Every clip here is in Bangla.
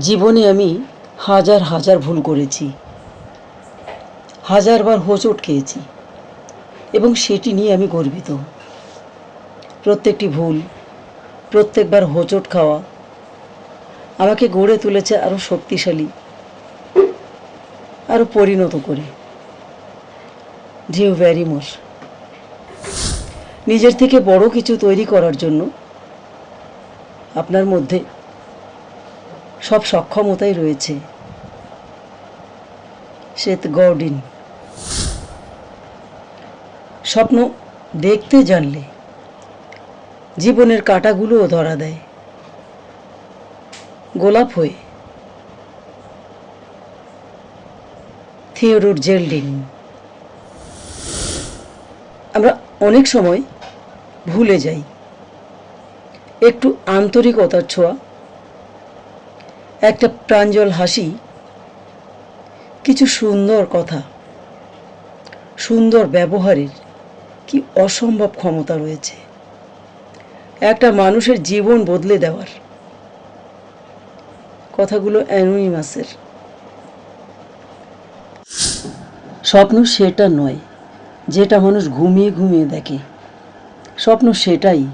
জীবনে আমি হাজার হাজার ভুল করেছি। হাজারবার হোঁচট খেয়েছি। এবং সেটি নিয়ে আমি গর্বিত। প্রত্যেকটি ভুল, প্রত্যেকবার হোঁচট খাওয়া আমাকে গড়ে তুলেছে আরও শক্তিশালী আরও পরিণত করে। ডিউ ভ্যারি মোর নিজের থেকে বড় কিছু তৈরি করার জন্য আপনার মধ্যে সব সক্ষমতাই রয়েছে। শ্বেত গর্ডিন। স্বপ্ন দেখতে জানলে জীবনের কাঁটাগুলোও ধরা দেয়। গোলাপ হয়ে। Theodore Zeldin. আমরা অনেক সময় ভুলে যাই। একটু আন্তরিকতার ছোঁয়া একটা প্রাঞ্জল হাসি, কিছু সুন্দর কথা, সুন্দর ব্যবহারের কি অসম্ভব ক্ষমতা রয়েছে। একটা মানুষের জীবন বদলে দেওয়ার কথাগুলো অ্যানোনিমাসের। স্বপ্ন সেটা নয়, যেটা মানুষ ঘুমিয়ে ঘুমিয়ে দেখে। স্বপ্ন সেটাই,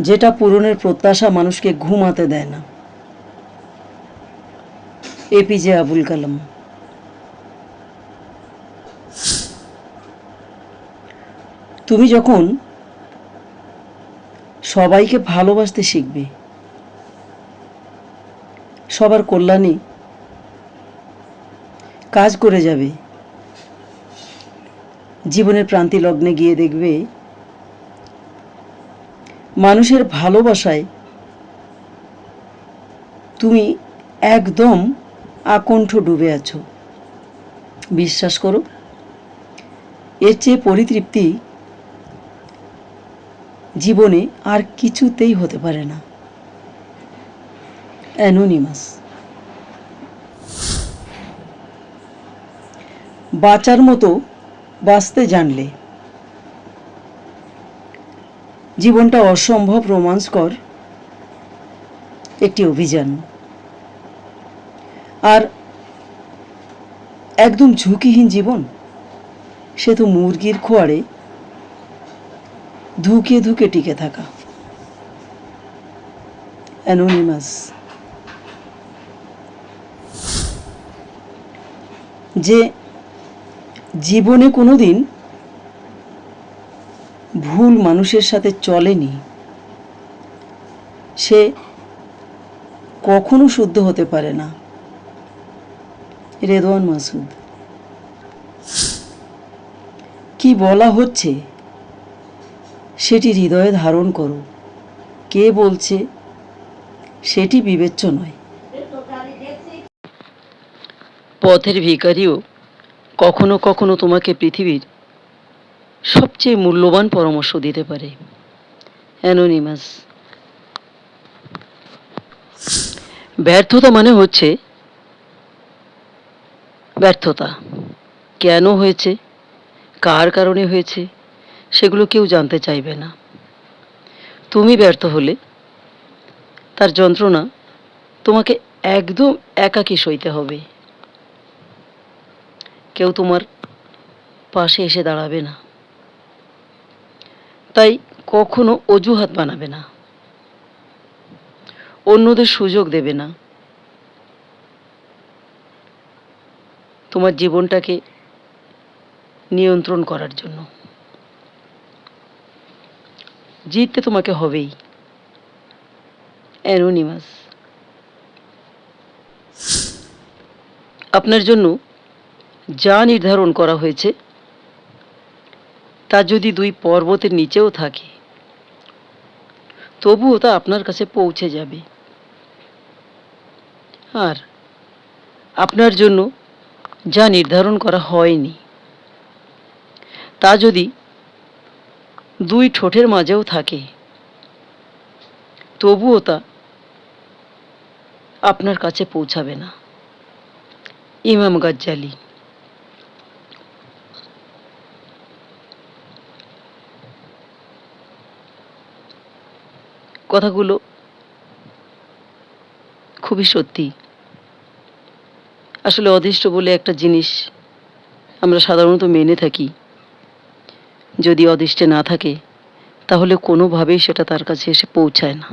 যেটা পূরণের প্রত্যাশা মানুষকে ঘুমাতে দেয় না। এপিজে আবুল কালাম। তুমি যখন সবাইকে ভালোবাসতে শিখবে, সবার কল্যাণে কাজ করে যাবে, জীবনের প্রান্তি লগ্নে গিয়ে দেখবে, মানুষের ভালোবাসায় তুমি একদম আকণ্ঠ ডুবে আছো। বিশ্বাস করো, এর চেয়ে পরিতৃপ্তি জীবনে আর কিছুতেই হতে পারে না। অ্যানোনিমাস বাঁচার মতো বাঁচতে জানলে জীবনটা অসম্ভব রোমাঞ্চকর একটি অভিযান। আর একদম ঝুঁকিহীন জীবন, সে তো মুরগির খোয়ারে ধুকে ধুকে টিকে থাকা। অ্যানোনিমাস যে জীবনে কোনো দিন ভুল মানুষের সাথে চলেনি, সে কখনো শুদ্ধ হতে পারে না। রেদওয়ান মাসুদ। কি বলা হচ্ছে? সেটি হৃদয়ে ধারণ করো। কে বলছে? সেটি বিবেচ্য নয়। পথের ভিখারিও কখনো কখনো তোমাকে পৃথিবীর সবচেয়ে মূল্যবান পরামর্শ দিতে পারে। অ্যানোনিমাস। ব্যর্থতা মানে হচ্ছে ব্যর্থতা। কেন হয়েছে? কার কারণে হয়েছে? সেগুলো কেউ জানতে চাইবে না। তুমি ব্যর্থ হলে তার যন্ত্রণা তোমাকে একদম একাকী সইতে হবে। কেউ তোমার পাশে এসে দাঁড়াবে না। তাই কখনো অজুহাত বানাবে না। অন্যদের সুযোগ দেবে না। তোমার জীবনটাকে নিয়ন্ত্রণ করার জন্য। জিততে তোমাকে হবেই। অ্যানোনিমাস। আপনার জন্য যা নির্ধারণ করা হয়েছে, তা যদি দুই পর্বতের নিচেও থাকে, তবুও তা আপনার কাছে পৌঁছে যাবে। আর আপনার জন্য যা নির্ধারণ করা হয়নি। তা যদি দুই ঠোঁটের মাঝেও থাকে, তবুও তা আপনার কাছে পৌঁছাবে না। ইমাম গাজ্জালি। কথাগুলো খুবই সত্যি। আসলে অদৃষ্ট বলে একটা জিনিস আমরা সাধারণত মেনে থাকি। যদি অদৃষ্টে না থাকে, তাহলে কোনোভাবেই সেটা তার কাছে এসে পৌঁছায় না।